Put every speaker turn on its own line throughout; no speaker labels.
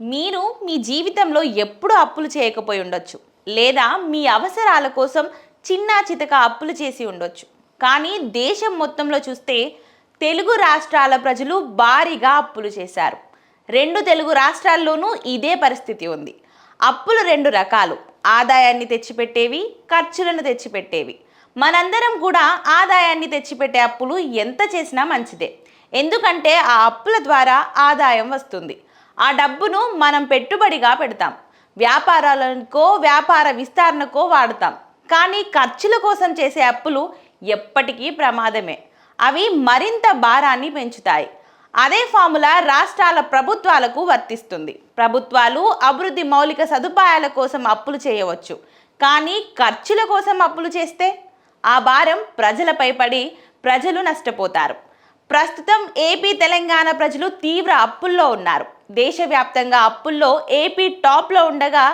మీరు మీ జీవితంలో ఎప్పుడు అప్పులు చేయకపోయి ఉండొచ్చు. లేదా మీ అవసరాల కోసం చిన్న చితక అప్పులు చేసి ఉండొచ్చు. కానీ దేశం మొత్తంలో చూస్తే తెలుగు రాష్ట్రాల ప్రజలు భారీగా అప్పులు చేశారు. రెండు తెలుగు రాష్ట్రాల్లోనూ ఇదే పరిస్థితి ఉంది. అప్పులు రెండు రకాలు. ఆదాయాన్ని తెచ్చిపెట్టేవి ఖర్చులను తెచ్చిపెట్టేవి. మనందరం కూడా ఆదాయాన్ని తెచ్చిపెట్టే అప్పులు ఎంత చేసినా మంచిదే. ఎందుకంటే ఆ అప్పుల ద్వారా ఆదాయం వస్తుంది. ఆ డబ్బును మనం పెట్టుబడిగా పెడతాం. వ్యాపారాలకో వ్యాపార విస్తరణకో వాడతాం. కానీ ఖర్చుల కోసం చేసే అప్పులు ఎప్పటికీ ప్రమాదమే. అవి మరింత భారాన్ని పెంచుతాయి. అదే ఫార్ములా రాష్ట్రాల ప్రభుత్వాలకు వర్తిస్తుంది. ప్రభుత్వాలు అభివృద్ధి మౌలిక సదుపాయాల కోసం అప్పులు చేయవచ్చు. కానీ ఖర్చుల కోసం అప్పులు చేస్తే? ఆ భారం ప్రజలపై పడి ప్రజలు నష్టపోతారు. ప్రస్తుతం ఏపీ తెలంగాణ ప్రజలు తీవ్ర అప్పుల్లో ఉన్నారు. దేశవ్యాప్తంగా అప్పుల్లో ఏపీ టాప్లో ఉండగా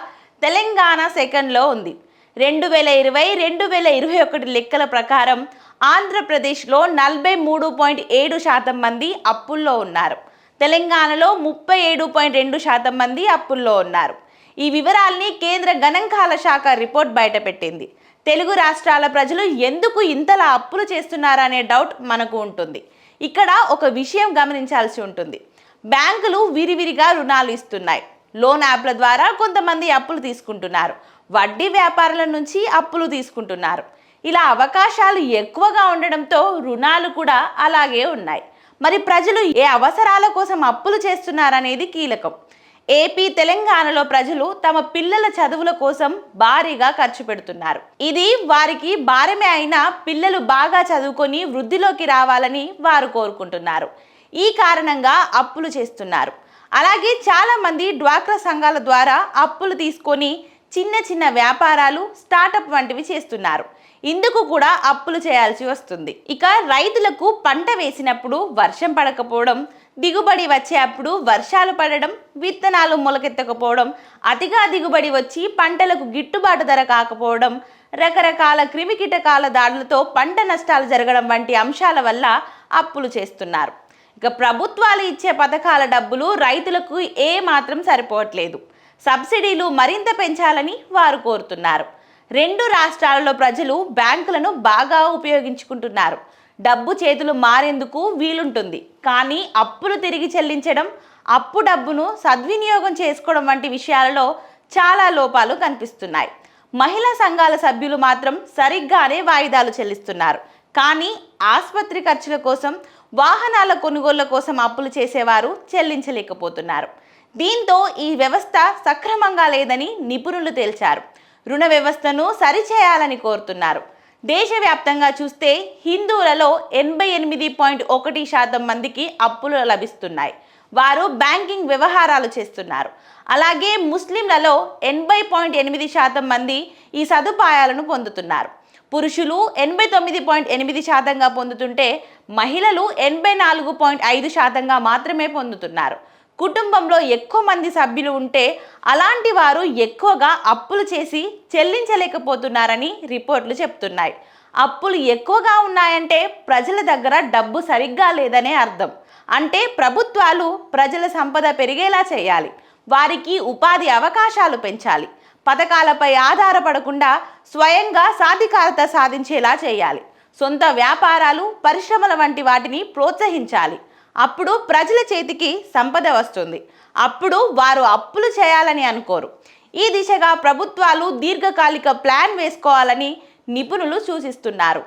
తెలంగాణ సెకండ్లో ఉంది. రెండు వేల ఇరవై రెండు వేల ఇరవై ఒకటి లెక్కల ప్రకారం ఆంధ్రప్రదేశ్లో నలభై మూడు పాయింట్ ఏడు శాతం మంది అప్పుల్లో ఉన్నారు. తెలంగాణలో ముప్పై ఏడు పాయింట్ రెండు శాతం మంది అప్పుల్లో ఉన్నారు. ఈ వివరాల్ని కేంద్ర గణాంకాల శాఖ రిపోర్ట్ బయటపెట్టింది. తెలుగు రాష్ట్రాల ప్రజలు ఎందుకు ఇంతలా అప్పులు చేస్తున్నారనే డౌట్ మనకు ఉంటుంది. ఇక్కడ ఒక విషయం గమనించాల్సి ఉంటుంది. బ్యాంకులు విరివిరిగా రుణాలు ఇస్తున్నాయి. లోన్ యాప్ల ద్వారా కొంతమంది అప్పులు తీసుకుంటున్నారు. వడ్డీ వ్యాపారుల నుంచి అప్పులు తీసుకుంటున్నారు. ఇలా అవకాశాలు ఎక్కువగా ఉండడంతో రుణాలు కూడా అలాగే ఉన్నాయి. మరి ప్రజలు ఏ అవసరాల కోసం అప్పులు చేస్తున్నారనేది కీలకం. ఏపీ తెలంగాణలో ప్రజలు తమ పిల్లల చదువుల కోసం భారీగా ఖర్చు పెడుతున్నారు. ఇది వారికి భారమే అయినా పిల్లలు బాగా చదువుకొని వృద్ధిలోకి రావాలని వారు కోరుకుంటున్నారు. ఈ కారణంగా అప్పులు చేస్తున్నారు. అలాగే చాలామంది డ్వాక్రా సంఘాల ద్వారా అప్పులు తీసుకొని చిన్న చిన్న వ్యాపారాలు స్టార్టప్ వంటివి చేస్తున్నారు. ఇందుకు కూడా అప్పులు చేయాల్సి వస్తుంది. ఇక రైతులకు పంట వేసినప్పుడు వర్షం పడకపోవడం దిగుబడి వచ్చే అప్పుడు వర్షాలు పడడం విత్తనాలు మొలకెత్తకపోవడం అతిగా దిగుబడి వచ్చి పంటలకు గిట్టుబాటు ధర కాకపోవడం రకరకాల క్రిమికీటకాల దాడులతో పంట నష్టాలు జరగడం వంటి అంశాల వల్ల అప్పులు చేస్తున్నారు. ఇక ప్రభుత్వాలు ఇచ్చే పథకాల డబ్బులు రైతులకు ఏ మాత్రం సరిపోవట్లేదు. సబ్సిడీలు మరింత పెంచాలని వారు కోరుతున్నారు. రెండు రాష్ట్రాలలో ప్రజలు బ్యాంకులను బాగా ఉపయోగించుకుంటున్నారు. డబ్బు చేతులు మారేందుకు వీలుంటుంది. కానీ అప్పులు తిరిగి చెల్లించడం అప్పు డబ్బును సద్వినియోగం చేసుకోవడం వంటి విషయాలలో చాలా లోపాలు కనిపిస్తున్నాయి. మహిళా సంఘాల సభ్యులు మాత్రం సరిగ్గానే వాయిదాలు చెల్లిస్తున్నారు. కానీ ఆసుపత్రి ఖర్చుల కోసం వాహనాల కొనుగోళ్ళ కోసం అప్పులు చేసేవారు చెల్లించలేకపోతున్నారు. దీంతో ఈ వ్యవస్థ సక్రమంగా లేదని నిపుణులు తేల్చారు. రుణ వ్యవస్థను సరిచేయాలని కోరుతున్నారు. దేశవ్యాప్తంగా చూస్తే హిందువులలో ఎనభై ఎనిమిది పాయింట్ ఒకటి శాతం మందికి అప్పులు లభిస్తున్నాయి. వారు బ్యాంకింగ్ వ్యవహారాలు చేస్తున్నారు. అలాగే ముస్లింలలో ఎనభై పాయింట్ ఎనిమిది శాతం మంది ఈ సదుపాయాలను పొందుతున్నారు. పురుషులు ఎనభై తొమ్మిది పాయింట్ ఎనిమిది శాతంగా పొందుతుంటే మహిళలు ఎనభై నాలుగు పాయింట్ ఐదు శాతంగా మాత్రమే పొందుతున్నారు. కుటుంబంలో ఎక్కువ మంది సభ్యులు ఉంటే అలాంటి వారు ఎక్కువగా అప్పులు చేసి చెల్లించలేకపోతున్నారని రిపోర్ట్లు చెప్తున్నాయి. అప్పులు ఎక్కువగా ఉన్నాయంటే ప్రజల దగ్గర డబ్బు సరిగ్గా లేదనే అర్థం. అంటే ప్రభుత్వాలు ప్రజల సంపద పెరిగేలా చేయాలి. వారికి ఉపాధి అవకాశాలు పెంచాలి. పథకాలపై ఆధారపడకుండా స్వయంగా సాధికారత సాధించేలా చేయాలి. సొంత వ్యాపారాలు పరిశ్రమల వంటి వాటిని ప్రోత్సహించాలి. అప్పుడు ప్రజల చేతికి సంపద వస్తుంది. అప్పుడు వారు అప్పులు చేయాలని అనుకోరు. ఈ దిశగా ప్రభుత్వాలు దీర్ఘకాలిక ప్లాన్ వేసుకోవాలని నిపుణులు సూచిస్తున్నారు.